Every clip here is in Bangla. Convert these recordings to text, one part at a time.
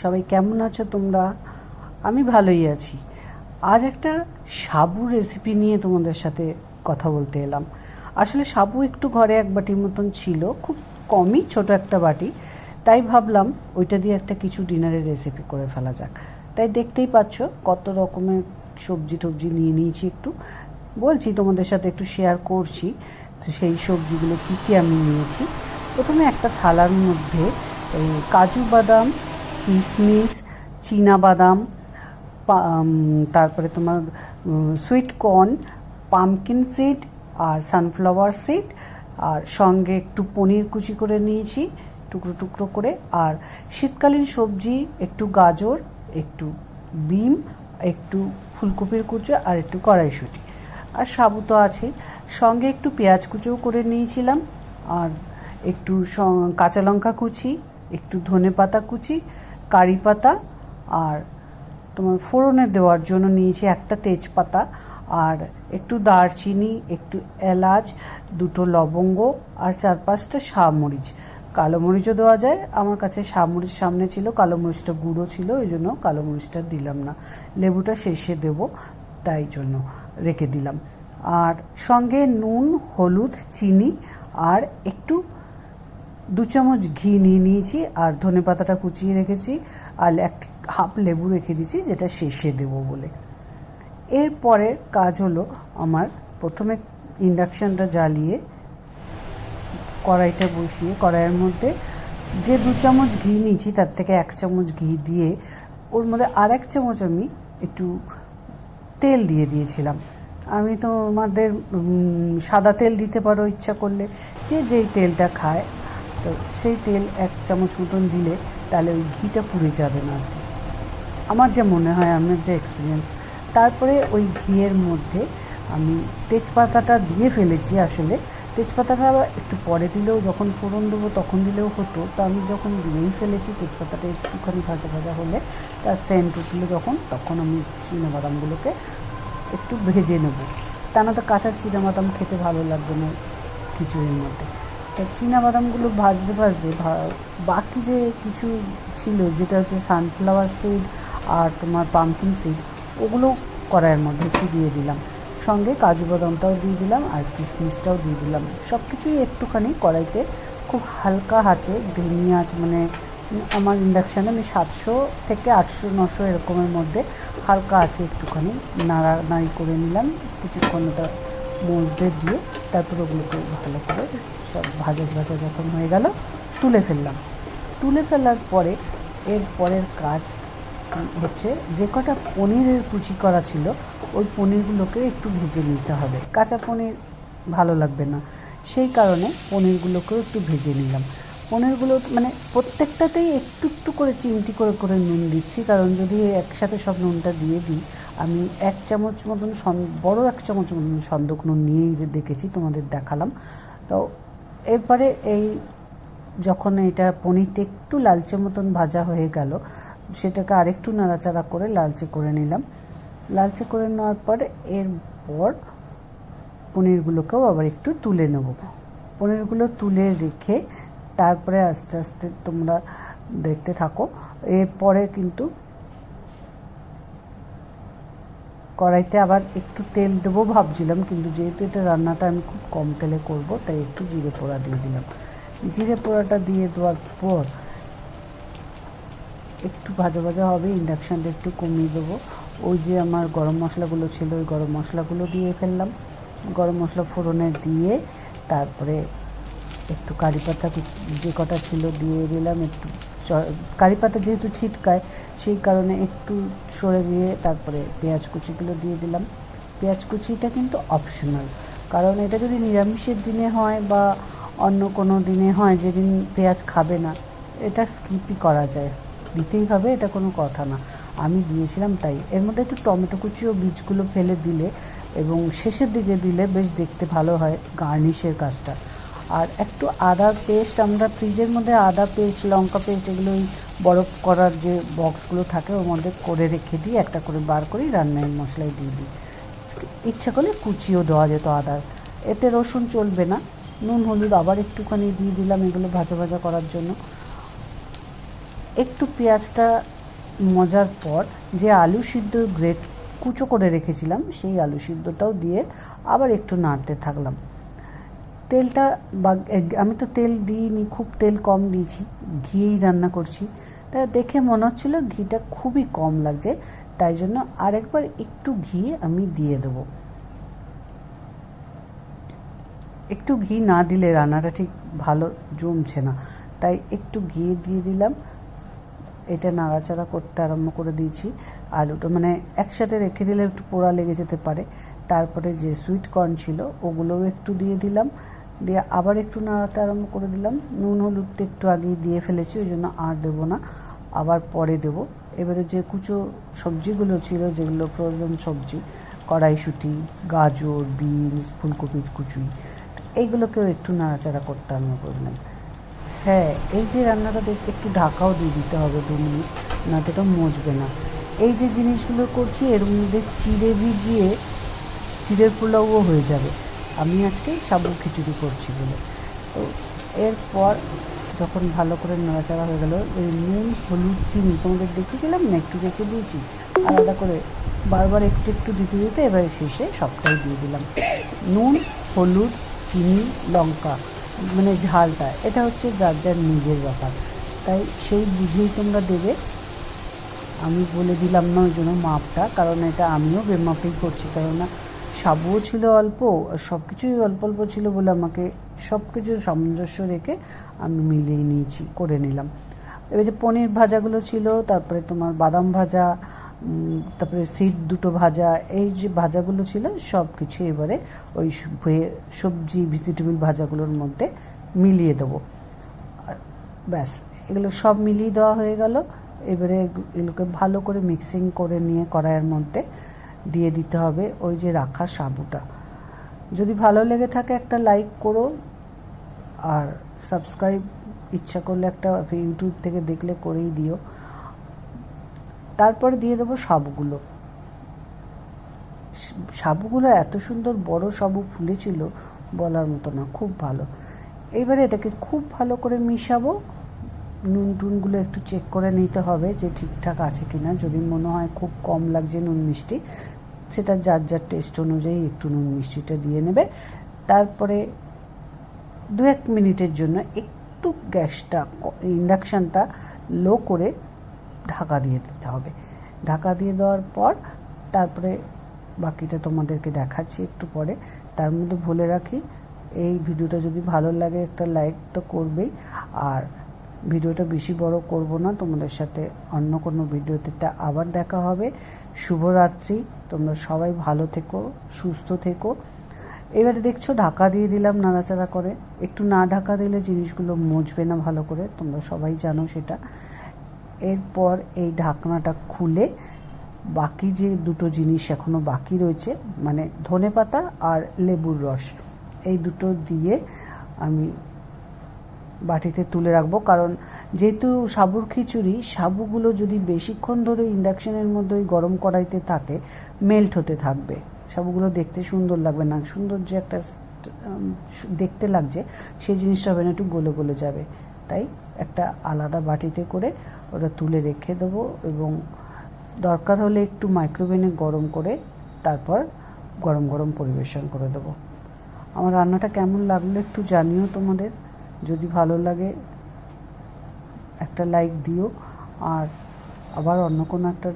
সবাই কেমন আছো তোমরা? আমি ভালোই আছি। আজ একটা সাবু রেসিপি নিয়ে তোমাদের সাথে কথা বলতে এলাম। আসলে সাবু একটু ঘরে এক বাটির মতন ছিল, খুব কমই, ছোট একটা বাটি। তাই ভাবলাম ওইটা দিয়ে একটা কিছু ডিনারের রেসিপি করে ফেলা যাক। তাই দেখতেই পাচ্ছ কত রকমের সবজি টবজি নিয়ে নিয়েছি একটু। বলছি তোমাদের সাথে একটু শেয়ার করছি। তো সেই সবজিগুলো কী কী আমি নিয়েছি। প্রথমে একটা থালার মধ্যে কাজু বাদাম কিশমিশ চীনা বাদাম তারপরে তোমার সুইট কর্ন পামকিন সিড আর সানফ্লাওয়ার সিড আর সঙ্গে একটু পনির কুচি করে নিয়েছি। টুকরো টুকরো করে। আর শীতকালীন সবজি, একটু গাজর, একটু বিম, একটু ফুলকপির কুচো আর একটু কড়াইশুঁটি। আর সাবু তো আছে। সঙ্গে একটু পেঁয়াজ কুচোও করে নিয়েছিলাম। আর একটু কাঁচা লঙ্কা কুচি, একটু ধনে পাতা কুচি, কারি পাতা আর তোমার ফোড়নে দেওয়ার জন্য নিয়েছি একটা তেজপাতা। আর একটু দারচিনি, একটু এলাচ, দুটো লবঙ্গ আর চার পাঁচটা শামরিচ কালো মরিচও দেওয়া যায়। আমার কাছে শামরিচ সামনে ছিল, কালো মরিচটা গুঁড়ো ছিল, ওই জন্য কালো মরিচটা দিলাম না। লেবুটা শেষে দেব, তাই জন্য রেখে দিলাম। আর সঙ্গে নুন, হলুদ, চিনি আর একটু দু চামচ ঘি নিয়ে নিয়েছি, আর ধনে পাতাটা কুচিয়ে রেখেছি, আর এক হাফ লেবু রেখে দিয়েছি, যেটা শেষে দেবো বলে। এরপরে কাজ হলো আমার প্রথমে ইন্ডাকশানটা জ্বালিয়ে কড়াইটা বসিয়ে, কড়াইয়ের মধ্যে যে দু চামচ ঘি নিয়েছি, তার থেকে এক চামচ ঘি দিয়ে, ওর মধ্যে আর এক চামচ আমি একটু তেল দিয়ে দিয়েছিলাম। আমি তো আমাদের সাদা তেল দিতে পারো ইচ্ছা করলে। যে যেই তেলটা খায়, তো সেই তেল এক চামচ মতন দিলে তাহলে ওই ঘিটা পুড়ে যাবে না আমার যে মনে হয়, আমার যে এক্সপিরিয়েন্স তারপরে ওই ঘিয়ের মধ্যে আমি তেজপাতাটা দিয়ে ফেলেছি আসলে। তেজপাতাটা একটু পরে দিলেও যখন ফোড়ন দেবো তখন দিলেও হতো। তো আমি যখন দিয়েই ফেলেছি, তেজপাতাটা একটুখানি ভাজা ভাজা হলে তার সেন্ট উঠল যখন, তখন আমি বাদামগুলোকে একটু ভেজে নেব। তা না তো কাঁচা বাদাম খেতে ভালো লাগবে না খিচুড়ির মধ্যে। তো বাদামগুলো ভাজতে ভাজতে বাকি যে কিছু ছিল, যেটা হচ্ছে সানফ্লাওয়ার সিড আর তোমার পামকিন সিড ওগুলো কড়াইয়ের মধ্যে একটু দিয়ে দিলাম। সঙ্গে কাজু বাদামটাও দিয়ে দিলাম আর কিশমিশটাও দিয়ে দিলাম। সব কিছুই একটুখানি কড়াইতে খুব হালকা হাঁচে ধেমি আঁচ মানে আমার ইন্ডাকশানে আমি সাতশো থেকে আটশো, নশো এরকমের মধ্যে হালকা আছে একটুখানি নাড়া নাড়ি করে নিলাম। কিছুক্ষণ ওটা মজদে দিয়ে তারপর ওগুলোকে ভালো করে সব ভাজা ভাজা যখন হয়ে গেল, তুলে ফেললাম। তুলে ফেলার পরে, এর পরের কাজ হচ্ছে যে কটা পনিরের কুচি করা ছিল, ওই পনিরগুলোকে একটু ভেজে নিতে হবে। কাঁচা পনির ভালো লাগবে না। সেই কারণে পনিরগুলোকেও একটু ভেজে নিলাম। পনিরগুলো মানে প্রত্যেকটাতেই একটু একটু করে চিমটি করে করে নুন দিচ্ছি, কারণ যদি একসাথে সব নুনটা দিয়ে দিই, আমি এক চামচ মতন বড় এক চামচ মতন সন্দক নুন নিয়েই দেখেছি, তোমাদের দেখালাম। তো এরপরে এই যখন এটা পনিরটা একটু লালচে মতন ভাজা হয়ে গেল সেটাকে আরেকটু নাড়াচাড়া করে লালচে করে নিলাম। লালচে করে নেওয়ার পরে এরপর পনিরগুলোকেও আবার একটু তুলে নেব। পনিরগুলো তুলে রেখে তারপরে আস্তে আস্তে তোমরা দেখতে থাকো। এরপরে কিন্তু কড়াইতে আবার একটু তেল দেবো ভাবছিলাম, কিন্তু যেহেতু এটা রান্নাটা আমি খুব কম তেলে করব, তাই একটু জিরে পোড়া দিয়ে দিলাম। জিরে পোড়াটা দিয়ে দেওয়ার পর একটু ভাজা ভাজা হবে ইন্ডাকশানটা একটু কমিয়ে দেবো। ওই যে আমার গরম মশলাগুলো ছিল, ওই গরম মশলাগুলো দিয়ে ফেললাম। গরম মশলা ফোড়নে দিয়ে তারপরে একটু কারি পাতা যে কটা ছিল দিয়ে দিলাম, একটু কারি পাতা যেহেতু ছিটকায়, সেই কারণে একটু সরে দিয়ে তারপরে পেঁয়াজ কুচিগুলো দিয়ে দিলাম। পেঁয়াজ কুচিটা কিন্তু অপশনাল কারণ এটা যদি নিরামিষের দিনে হয় বা অন্য কোনো দিনে হয়, যেদিন পেঁয়াজ খাবে না, এটা স্কিপই করা যায়। দিতেই হবে, এটা কোনো কথা না। আমি দিয়েছিলাম তাই। এর মধ্যে একটু টমেটো কুচি ও বীজগুলো ফেলে দিলে এবং শেষের দিকে দিলে বেশ দেখতে ভালো হয় গার্নিশের কাজটা। আর একটু আদার পেস্ট, আমরা ফ্রিজের মধ্যে আদা পেস্ট, লঙ্কা পেস্ট এগুলো ওই বরফ করার যে বক্সগুলো থাকে ওর মধ্যে করে রেখে দিই, একটা করে বার করি, রান্নায় মশলায় দিয়ে দিই। ইচ্ছা করলে কুচিও দেওয়া যেত আদার। এতে রসুন চলবে না। নুন, হলুদ আবার একটুখানি দিয়ে দিলাম এগুলো ভাজা ভাজা করার জন্য। একটু পেঁয়াজটা মজার পর যে আলু সিদ্ধ গ্রেট কুচো করে রেখেছিলাম, সেই আলু সিদ্ধটাও দিয়ে আবার একটু নাড়তে থাকলাম। তেলটা বা আমি তো তেল দিইনি, খুব তেল কম দিয়েছি, ঘিয়েই রান্না করছি। তা দেখে মনে হচ্ছিল ঘিটা খুবই কম লাগছে, তাই জন্য আরেকবার একটু ঘি আমি দিয়ে দেবো। একটু ঘি না দিলে রান্নাটা ঠিক ভালো জমছে না, তাই একটু ঘি দিয়ে দিলাম। এটা নাড়াচাড়া করতে আরম্ভ করে দিয়েছি। আলুটা মানে একসাথে রেখে দিলে একটু পোড়া লেগে যেতে পারে। তারপরে যে সুইট কর্ন ছিল, ওগুলোও একটু দিয়ে দিলাম। দিয়ে আবার একটু নাড়াতে আরম্ভ করে দিলাম। নুন হলুদটা একটু আগেই দিয়ে ফেলেছি, ওই জন্য আর দেবো না। আবার পরে দেব। এবারে যে কুচো সবজিগুলো ছিল, যেগুলো ফ্রোজেন সবজি, কড়াইশুঁটি, গাজর, বিনস, ফুলকপির কুচুই এইগুলোকেও একটু নাড়াচাড়া করতে আরম্ভ করলাম হ্যাঁ এই যে রান্নাটা দেখতে একটু ঢাকাও দিয়ে দিতে হবে দু মিনিট, না এটা মজবে না। এই যে জিনিসগুলো করছি, এর মধ্যে চিড়ে ভিজিয়ে চিড়ের পোলাওও হয়ে যাবে। আমি আজকে সাবু খিচুড়ি করছি বলে। তো এরপর যখন ভালো করে নাড়াচাড়া হয়ে গেল নুন, হলুদ, চিনি, তোমাদের দেখিয়েছিলাম না, একটু রেখে দিয়েছি। আলাদা করে বারবার একটু একটু দিতে দিতে এবার শেষে সবটাই দিয়ে দিলাম। নুন, হলুদ, চিনি, লঙ্কা। মানে ঝালটা, এটা হচ্ছে যার যার নিজের ব্যাপার। তাই সেই বুঝেই তোমরা দেবে। আমি বলে দিলাম না ওই জন্য মাপটা, কারণ এটা আমিও বেমাপেই করছি, কেননা সাবুও ছিল অল্প সব কিছুই অল্প অল্প ছিল বলে আমাকে সব কিছু সামঞ্জস্য রেখে আমি মিলিয়ে নিয়েছি, করে নিলাম। এবার যে পনির ভাজাগুলো ছিল, তারপরে তোমার বাদাম ভাজা তারপরে সিট দুটো ভাজা, এই যে ভাজাগুলো ছিল সব কিছু এবারে ওই সবজি ভেজিটেবল ভাজাগুলোর মধ্যে মিলিয়ে দেবো। ব্যাস, এগুলো সব মিলিয়ে দেওয়া হয়ে গেল। এবারে এগুলোকে ভালো করে মিক্সিং করে নিয়ে কড়াইয়ের মধ্যে দিয়ে দিতে হবে ওই যে রাখা সাবুটা। যদি ভালো লেগে থাকে একটা লাইক করো, আর সাবস্ক্রাইব ইচ্ছা করলে একটা ইউটিউব থেকে দেখলে করেই দিও। তারপরে দিয়ে দেবো সাবুগুলো সাবুগুলো এত সুন্দর বড় সাবু ফুলেছিল বলার মতো না, খুব ভালো। এবারে এটাকে খুব ভালো করে মিশাবো। নুন টুনগুলো একটু চেক করে নিতে হবে যে ঠিকঠাক আছে কি না যদি মনে হয় খুব কম লাগছে নুন মিষ্টি, সেটা যার যার টেস্ট অনুযায়ী একটু নুন মিষ্টিটা দিয়ে নেবে। তারপরে দু এক মিনিটের জন্য একটু গ্যাসটা ইন্ডাকশানটা লো করে ঢাকা দিয়ে দিতে হবে। ঢাকা দিয়ে দেওয়ার পর তারপরে বাকিটা তোমাদেরকে দেখাচ্ছি একটু পরে। তার মধ্যে বলে রাখি, এই ভিডিওটা যদি ভালো লাগে একটা লাইক তো করবেই। আর ভিডিওটা বেশি বড় করব না, তোমাদের সাথে অন্য কোনো ভিডিওতে আবার দেখা হবে। শুভরাত্রি, তোমরা সবাই ভালো থেকো, সুস্থ থেকো। এবারে দেখছ ঢাকা দিয়ে দিলাম নাড়াচাড়া করে। একটু না ঢাকা দিলে জিনিসগুলো মজবে না ভালো করে, তোমরা সবাই জানো সেটা। এরপর এই ঢাকনাটা খুলে বাকি যে দুটো জিনিস এখনও বাকি রয়েছে মানে ধনে পাতা আর লেবুর রস, এই দুটো দিয়ে আমি বাটিতে তুলে রাখব। কারণ যেহেতু সাবুর খিচুড়ি, সাবুগুলো যদি বেশিক্ষণ ধরে ইন্ডাকশনের মধ্যে ওই গরম কড়াইতে থাকে, মেল্ট হতে থাকবে। সাবুগুলো দেখতে সুন্দর লাগবে না, সুন্দর যে একটা দেখতে লাগছে, সেই জিনিসটা হবে না, একটু গলে গলে যাবে। তাই একটা আলাদা বাটিতে করে ওটা তুলে রেখে দেবো এবং দরকার হলে একটু মাইক্রোওভেনে গরম করে তারপর গরম গরম পরিবেশন করে দেবো। আমার রান্নাটা কেমন লাগল একটু জানিও তোমাদের। যদি ভালো লাগে, একটা লাইক দিও। আর আবার অন্য কোনো একটা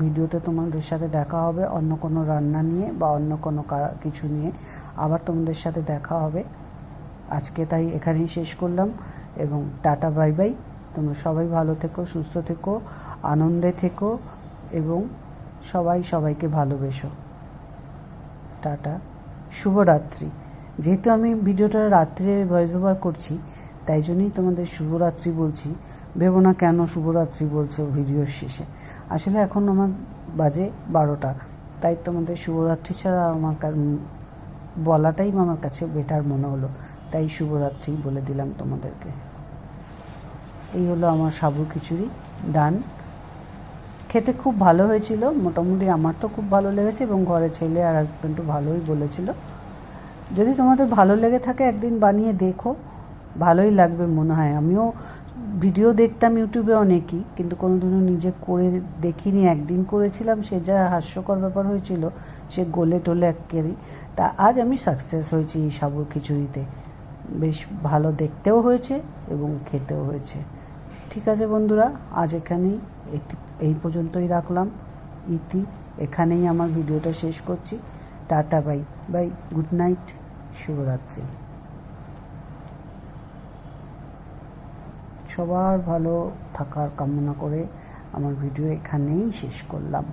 ভিডিওতে তোমাদের সাথে দেখা হবে, অন্য কোনো রান্না নিয়ে বা অন্য কোনো কিছু নিয়ে। আবার তোমাদের সাথে দেখা হবে। আজকে তাই এখানেই শেষ করলাম এবং টাটা বাই বাই তোমরা সবাই ভালো থেকো, সুস্থ থেকো, আনন্দে থেকো এবং সবাই সবাইকে ভালোবেসো। টাটা। শুভরাত্রি। যেহেতু আমি ভিডিওটা রাত্রে ভয়েস ওভার করছি, তাই জন্যই তোমাদের শুভরাত্রি বলছি। ভেবো না কেন শুভরাত্রি বলছে ভিডিওর শেষে। আসলে এখন আমার বাজে বারোটা, তাই তোমাদের শুভরাত্রি ছাড়া আমার বলাটাই আমার কাছে বেটার মনে হলো। তাই শুভরাত্রি বলে দিলাম তোমাদেরকে। এই হলো আমার সাবু খিচুড়ি, ডান। খেতে খুব ভালো হয়েছিল, মোটামুটি আমার তো খুব ভালো লেগেছে এবং ঘরে ছেলে আর হাজব্যান্ডও ভালোই বলেছিল। যদি তোমাদের ভালো লেগে থাকে একদিন বানিয়ে দেখো, ভালোই লাগবে মনে হয়। আমিও ভিডিও দেখতাম ইউটিউবে অনেকই, কিন্তু কোনোদিনও নিজে করে দেখিনি, একদিন করেছিলাম, সে যা হাস্যকর ব্যাপার হয়েছিল, সে গোলে টোলে একেবারেই। তা আজ আমি সাকসেস হয়েছি এই সাবুর খিচুড়িতে। বেশ ভালো দেখতেও হয়েছে এবং খেতেও হয়েছে। ঠিক আছে বন্ধুরা, আজ এখানেই এই পর্যন্তই রাখলাম। ইতি, এখানেই আমার ভিডিওটা শেষ করছি। Tata, bye bye, good night, শুভরাত্রি। সবার ভালো থাকার কামনা করে আমার ভিডিও এখানেই শেষ করলাম।